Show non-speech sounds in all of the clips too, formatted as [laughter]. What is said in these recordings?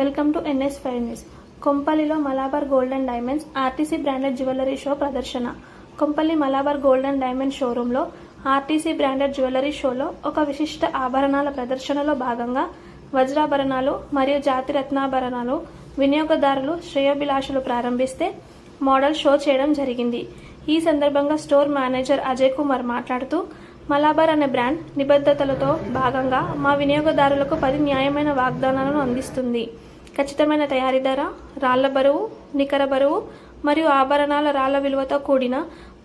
Welcome to NS five news. కొంపల్లిలో Malabar gold and diamonds RTC branded jewellery show ప్రదర్శన. Kompally Malabar gold and diamond షోరూంలో RTC branded jewellery షోలో ఒక విశిష్ట ఆభరణాల ప్రదర్శనలో భాగంగా వజ్రాభరణాలు మరియు జాతి రత్నాభరణాలు వినియోగదారులు శ్రేయోభిలాషులు ప్రారంభిస్తే మోడల్ షో చేయడం జరిగింది. ఈ సందర్భంగా స్టోర్ మేనేజర్ అజయ్ కుమార్ మాట్లాడుతూ మలాబార్ అనే బ్రాండ్ నిబద్ధతలతో భాగంగా మా వినియోగదారులకు పది న్యాయమైన వాగ్దానాలను అందిస్తుంది. ఖచ్చితమైన తయారీ ధర రాళ్ళ బరువు నికర బరువు మరియు ఆభరణాల రాళ్ళ విలువతో కూడిన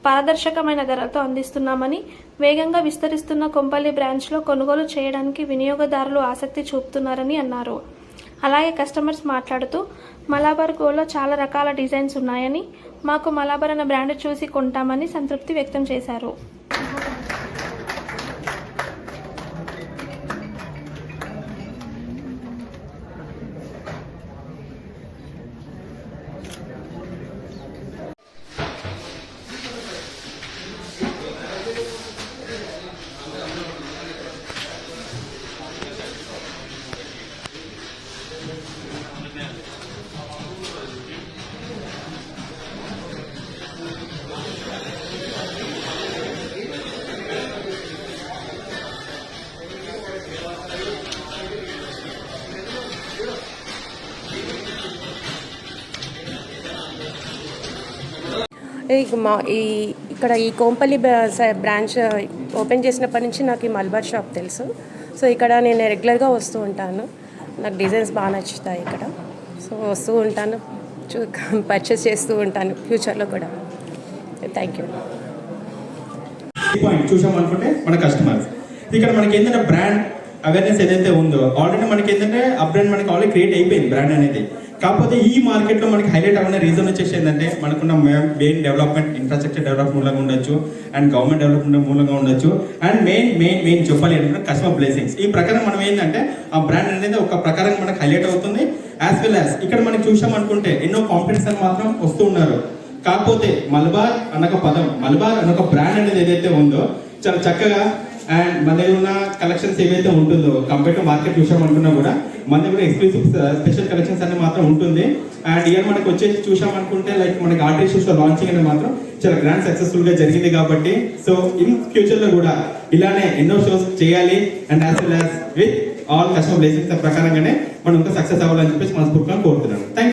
పారదర్శకమైన ధరలతో అందిస్తున్నామని వేగంగా విస్తరిస్తున్న కొంపల్లి బ్రాంచ్లో కొనుగోలు చేయడానికి వినియోగదారులు ఆసక్తి చూపుతున్నారని అన్నారు. అలాగే కస్టమర్స్ మాట్లాడుతూ మలాబార్ గోలో చాలా రకాల డిజైన్స్ ఉన్నాయని మాకు మలాబార్ అన్న బ్రాండ్ చూసి కొంటామని సంతృప్తి వ్యక్తం చేశారు. మా ఈ ఇక్కడ ఈ కోంపల్లి బ్రాంచ్ ఓపెన్ చేసినప్పటి నుంచి నాకు ఈ మల్బార్ షాప్ తెలుసు. సో ఇక్కడ నేను రెగ్యులర్గా వస్తూ ఉంటాను. నాకు డిజైన్స్ బాగా నచ్చుతాయి ఇక్కడ. సో వస్తూ ఉంటాను. చూ [laughs] పర్చేస్ చేస్తూ ఉంటాను. ఫ్యూచర్లో కూడా. థ్యాంక్ యూ చూసామనుకుంటే చూసాం మన కస్టమర్స్ ఇక్కడ మనకి ఏంటంటే బ్రాండ్ అవేర్నెస్ ఏదైతే ఉందో ఆల్రెడీ మనకి ఏంటంటే ఆ బ్రాండ్ మనకి ఆల్రెడీ క్రియేట్ అయిపోయింది బ్రాండ్ అనేది. కాకపోతే ఈ మార్కెట్లో మనకి హైలైట్ అవ్వని రీజన్ వచ్చేసి ఏంటంటే మనకున్న మెయిన్ డెవలప్మెంట్ ఇన్ఫ్రాస్ట్రక్చర్ డెవలప్ మూలంగా ఉండొచ్చు అండ్ గవర్నమెంట్ డెవలప్మెంట్ మూలంగా ఉండొచ్చు అండ్ మెయిన్ మెయిన్ మెయిన్ చెప్పాలి ఏంటంటే కస్టమర్ బ్లెసింగ్స్ ఈ ప్రకారం మనం ఏంటంటే ఆ బ్రాండ్ అనేది ఒక ప్రకారం మనకి హైలైట్ అవుతుంది. యాజ్ వెల్ యాజ్ ఇక్కడ మనం చూసామనుకుంటే ఎన్నో కాంపిటీషన్ మాత్రం వస్తూ ఉన్నారు. కాకపోతే మలబార్ అనొక పదం మలబార్ అనొక బ్రాండ్ అనేది ఏదైతే ఉందో చాలా చక్కగా అండ్ మన దగ్గర ఉన్న కలెక్షన్స్ ఏవైతే ఉంటుందో కంపేర్ టు మార్కెట్ చూసాం అనుకున్నా కూడా మన దగ్గర ఎక్స్క్లూసివ్ స్పెషల్ కలెక్షన్స్ అనేది మాత్రం ఉంటుంది. అండ్ ఇయర్ మనకు వచ్చేసి చూసామనుకుంటే లైక్ మనకి ఆర్టిస్ట్ లాంచింగ్ అనేది మాత్రం చాలా గ్రాండ్ సక్సెస్ఫుల్గా జరిగింది కాబట్టి సో ఇన్ ఫ్యూచర్లో కూడా ఇలానే ఎన్నో షోస్ చేయాలి. And as well as with all customer blessings ప్రకారంగానే మనం ఇంకా సక్సెస్ అవ్వాలని చెప్పేసి మనస్ఫూర్తిగా కోరుతున్నాను. థ్యాంక్